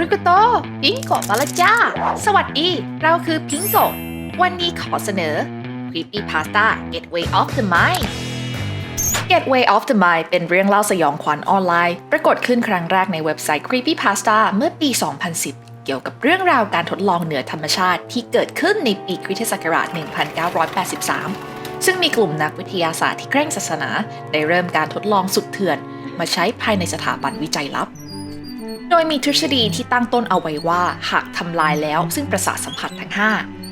รุกโตพิงโกะมาละจ้า สวัสดี เราคือพิงโกะวันนี้ขอเสนอ Creepy Pasta Getaway of the Mind Getaway of the Mind เป็นเรื่องเล่าสยองขวัญออนไลน์ ปรากฏขึ้นครั้งแรกในเว็บไซต์ Creepy Pasta เมื่อปี 2010 เกี่ยวกับเรื่องราวการทดลองเหนือธรรมชาติที่เกิดขึ้นในปีคริสตศักราช 1983 ซึ่งมีกลุ่มนักวิทยาศาสตร์ที่เคร่งศาสนา ได้เริ่มการทดลองสุดเถื่อน มาใช้ภายในสถาบันวิจัยลับ โดยมีทฤษฎีที่ตั้งต้นเอาไว้ว่าหากทำลายแล้วซึ่งประสาทสัมผัสทั้ง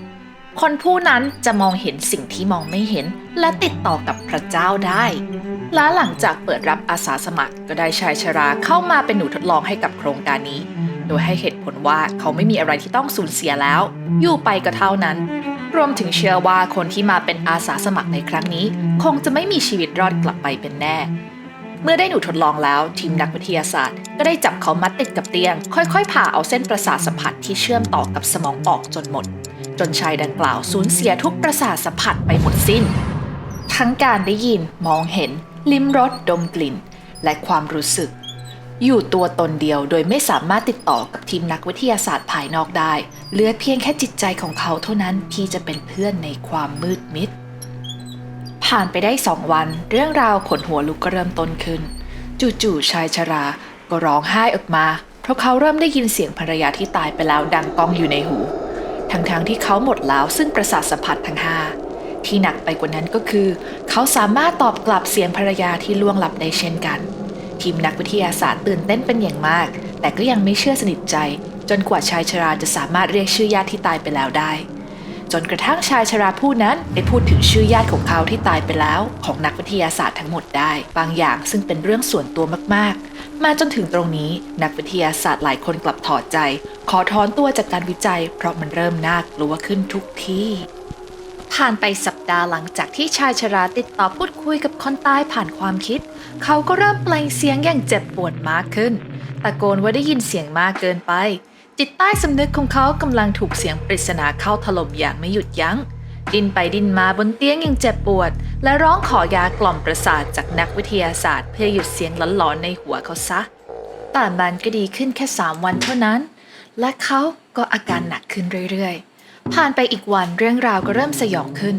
5 คนผู้นั้นจะมองเห็นสิ่งที่มองไม่เห็น และติดต่อกับพระเจ้าได้ และหลังจากเปิดรับอาสาสมัครก็ได้ชายชราเข้ามาเป็นหนูทดลองให้กับโครงการนี้ โดยให้เหตุผลว่าเขาไม่มีอะไรที่ต้องสูญเสียแล้ว อยู่ไปก็เท่านั้น รวมถึงเชื่อว่าคนที่มาเป็นอาสาสมัครในครั้งนี้ คงจะไม่มีชีวิตรอดกลับไปเป็นแน่ เมื่อได้หนูทดลองแล้ว ทีมนักวิทยาศาสตร์ ก็ได้จับเขามัดติดกับเตียง ค่อยๆ ผ่าเอาเส้นประสาทสัมผัสที่เชื่อมต่อกับสมองออกจนหมด จนชายดังกล่าวสูญเสียทุกประสาทสัมผัสไปหมดสิ้น ทั้งการได้ยินมองเห็น ลิ้มรสดมกลิ่น และความรู้สึก อยู่ตัวตนเดียวโดยไม่สามารถติดต่อกับทีมนักวิทยาศาสตร์ภายนอกได้เหลือเพียงแค่จิตใจของเขาเท่านั้นที่จะเป็นเพื่อนในความมืดมิด ผ่านไปได้สองวันเรื่องราวขนหัวลุกก็เริ่มต้นขึ้น จู่ๆชายชรา ก็ร้องไห้ออกมา เพราะเขาเริ่มได้ยินเสียงภรรยาที่ตายไปแล้วดังก้องอยู่ในหู ทั้งๆที่เขาหมดแล้วซึ่งประสาทสัมผัสทั้งห้าที่หนักไปกว่านั้นก็คือ เขาสามารถตอบกลับเสียงภรรยาที่ล่วงลับได้เช่นกัน ทีมนักวิทยาศาสตร์ตื่นเต้นเป็นอย่างมาก แต่ก็ยังไม่เชื่อสนิทใจ จนกว่าชายชราจะสามารถเรียกชื่อญาติที่ตายไปแล้วได้ จนกระทั่งชายชราผู้นั้นได้พูดถึงชื่อญาติของเขาที่ตายไปแล้ว ของนักวิทยาศาสตร์ทั้งหมดได้ บางอย่างซึ่งเป็นเรื่องส่วนตัวมากๆ มาจนถึงตรงนี้นักวิทยาศาสตร์หลายคนกลับถอดใจ ขอถอนตัวจากการวิจัย เพราะมันเริ่มน่ากลัวขึ้นทุกที่ผ่านไปสัปดาห์หลังจากที่ชายชราติดต่อพูดคุยกับคนตายผ่านความคิด เขาก็เริ่มเปล่งเสียงอย่างเจ็บปวดมากขึ้น ตะโกนว่าได้ยินเสียงมากเกินไป จิตใต้สำนึกของเขากำลังถูกเสียงปริศนาเข้าถล่มอย่างไม่หยุดยัง้ง ดิ้นไปดิ้นมาบนเตียงอย่างเจ็บปวด และร้องขอยากล่อมประสาทจากนักวิทยาศาสตร์ เพื่อหยุดเสียงหลอนๆในหัวเขาซะ แต่มันก็ดีขึ้นแค่ 3 วันเท่านั้น และเขาก็อาการหนักขึ้นเรื่อยๆ ผ่านไปอีกวันเรื่องราวก็เริ่มสยองขึ้น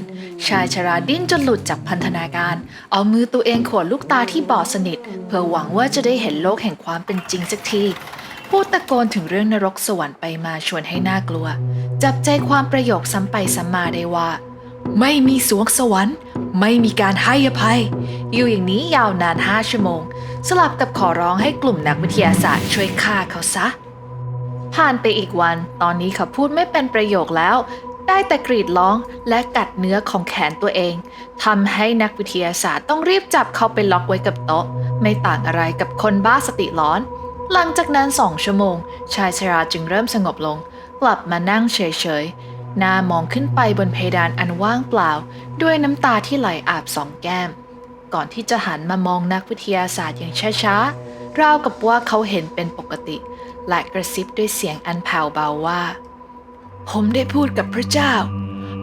ชายชราดิ้นจนหลุดจากพันธนาการ เอามือตัวเองขวดลูกตาที่บอดสนิท เพื่อหวังว่าจะได้เห็นโลกแห่งความเป็นจริงสักที พูดตะโกนถึงเรื่องนรกสวรรค์ไปมาชวนให้น่ากลัว จับใจความประโยคซ้ำไปซ้ำมาได้ว่า ไม่มีสวงสวรรค์ ไม่มีการให้อภัย อยู่อย่างนี้ยาวนาน5ชั่วโมง สลับกับขอร้องให้กลุ่มนักวิทยาศาสตร์ช่วยฆ่าเขาซะ ผ่านไปอีกวัน ตอนนี้เขาพูดไม่เป็นประโยคแล้ว ได้แต่กรีดร้องและกัดเนื้อของแขนตัวเองทำให้นักวิทยาศาสตร์ต้องรีบจับเขาไปล็อกไว้กับโต๊ะ ไม่ต่างอะไรกับคนบ้าสติร้อน หลังจากนั้นสองชั่วโมง ชายชราจึงเริ่มสงบลง กลับมานั่งเฉยๆหน้ามองขึ้นไปบนเพดานอันว่างเปล่า ด้วยน้ำตาที่ไหลอาบสองแก้ม ก่อนที่จะหันมามองนักวิทยาศาสตร์อย่างช้าๆราวกับว่าเขาเห็นเป็นปกติ และกระซิบด้วยเสียงอันแผ่วเบาว่า ผมได้พูดกับพระเจ้า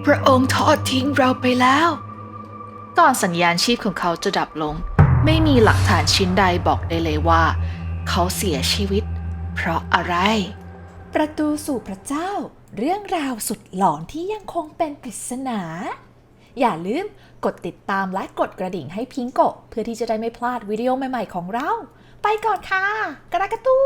พระองค์ทอดทิ้งเราไปแล้ว ก่อนสัญญาณชีพของเขาจะดับลง ไม่มีหลักฐานชิ้นใดบอกได้เลยว่า เขาเสียชีวิต เพราะอะไร ประตูสู่พระเจ้า เรื่องราวสุดหลอนที่ยังคงเป็นปริศนา อย่าลืมกดติดตามและกดกระดิ่งให้พิงโกเพื่อที่จะได้ไม่พลาดวิดีโอใหม่ ๆ ของเรา ไปก่อนค่ะ กระกระตู